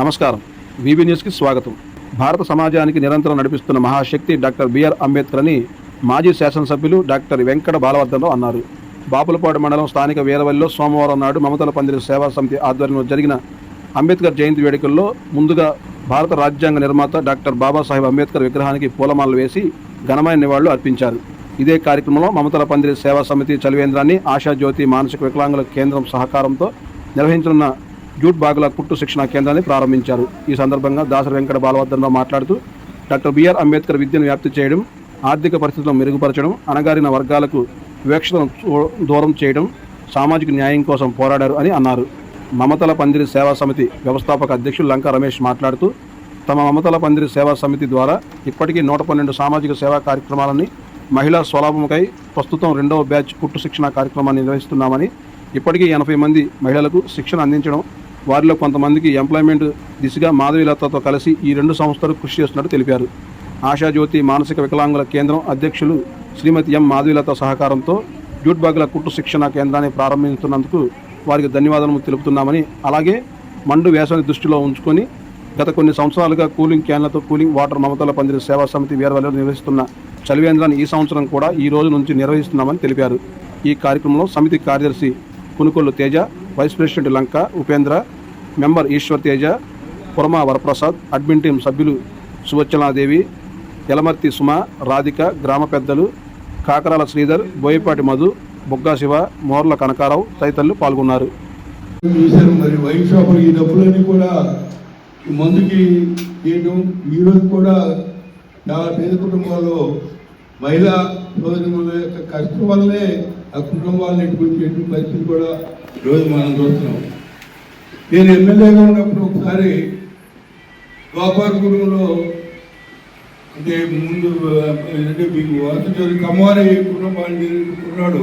నమస్కారం. వివి న్యూస్కి స్వాగతం. భారత సమాజానికి నిరంతరం నడిపిస్తున్న మహాశక్తి డాక్టర్ బిఆర్ అంబేద్కర్ అని మాజీ శాసనసభ్యులు డాక్టర్ వెంకట బాలవర్ధనరావు అన్నారు. బాపులపాడు మండలం స్థానిక వీరవల్లిలో సోమవారం నాడు మమతల పందిరి సేవా సమితి ఆధ్వర్యంలో జరిగిన అంబేద్కర్ జయంతి వేడుకల్లో ముందుగా భారత రాజ్యాంగ నిర్మాత డాక్టర్ బాబాసాహెబ్ అంబేద్కర్ విగ్రహానికి పూలమాలలు వేసి ఘనమైన నివాళులు అర్పించారు. ఇదే కార్యక్రమంలో మమతల పందిరి సేవా సమితి చలివేంద్రాన్ని ఆశాజ్యోతి మానసిక వికలాంగుల కేంద్రం సహకారంతో నిర్వహించనున్న జూట్ బాగుల కుట్టు శిక్షణ కేంద్రాన్ని ప్రారంభించారు. ఈ సందర్భంగా దాసరి వెంకట బాలవర్ధనరావు మాట్లాడుతూ డాక్టర్ బిఆర్ అంబేద్కర్ విద్యను వ్యాప్తి చేయడం ఆర్థిక పరిస్థితులను మెరుగుపరచడం అణగారిన వర్గాలకు వివక్షతను దూరం చేయడం సామాజిక న్యాయం కోసం పోరాడారు అని అన్నారు. మమతల పందిరి సేవా సమితి వ్యవస్థాపక అధ్యక్షులు లంకా రమేష్ మాట్లాడుతూ తమ మమతల పందిరి సేవా సమితి ద్వారా ఇప్పటికీ నూట పన్నెండు సామాజిక సేవా కార్యక్రమాలని మహిళా స్వలాభముకై ప్రస్తుతం రెండవ బ్యాచ్ కుట్టు శిక్షణ కార్యక్రమాన్ని నిర్వహిస్తున్నామని ఇప్పటికీ ఎనభై మంది మహిళలకు శిక్షణ అందించడం వారిలో కొంతమందికి ఎంప్లాయ్మెంట్ దిశగా మాధవీలతతో కలిసి ఈ రెండు సంస్థలు కృషి చేస్తున్నట్టు తెలిపారు. ఆశాజ్యోతి మానసిక వికలాంగుల కేంద్రం అధ్యక్షులు శ్రీమతి ఎం మాధవీలత సహకారంతో జూట్ బాగుల కుట్టు శిక్షణ కేంద్రాన్ని ప్రారంభిస్తున్నందుకు వారికి ధన్యవాదాలు తెలుపుతున్నామని అలాగే మండు వేసవిని దృష్టిలో ఉంచుకొని గత కొన్ని సంవత్సరాలుగా కూలింగ్ క్యాన్లతో కూలింగ్ వాటర్ మమతల పందిరి సేవా సమితి వీరవల్లిలో నిర్వహిస్తున్న చలివేంద్రాన్ని ఈ సంవత్సరం కూడా ఈ రోజు నుంచి నిర్వహిస్తున్నామని తెలిపారు. ఈ కార్యక్రమంలో సమితి కార్యదర్శి Kunukollu Teja vice president Lanka Upendra member Eshwar Teja Purama Varaprasad admin team సభ్యులు సువచ్చలాదేవి యలమర్తి సుమ రాధిక గ్రామ పెద్దలు కాకరాల శ్రీధర్ బోయపాటి మధు బొగ్గా శివ మోర్ల కనకారావు తదితరులు పాల్గొన్నారు. చూశారు మరి వైన్ షాపులు ఈ డబ్బులన్నీ కూడా మందుకి చేయడం ఈరోజు కూడా చాలా పేద కుటుంబాల్లో మహిళా సోదరుల యొక్క కష్టం వల్లనే ఆ కుటుంబాలను ఎటువంటి పరిస్థితి కూడా ఈరోజు మనం చూస్తున్నాం. నేను ఎమ్మెల్యేగా ఉన్నప్పుడు ఒకసారి గోపాలపురంలో అంటే ముందు అంటే మీకు వసతి కమ్మవారి కుటుంబాన్ని ఉన్నాడు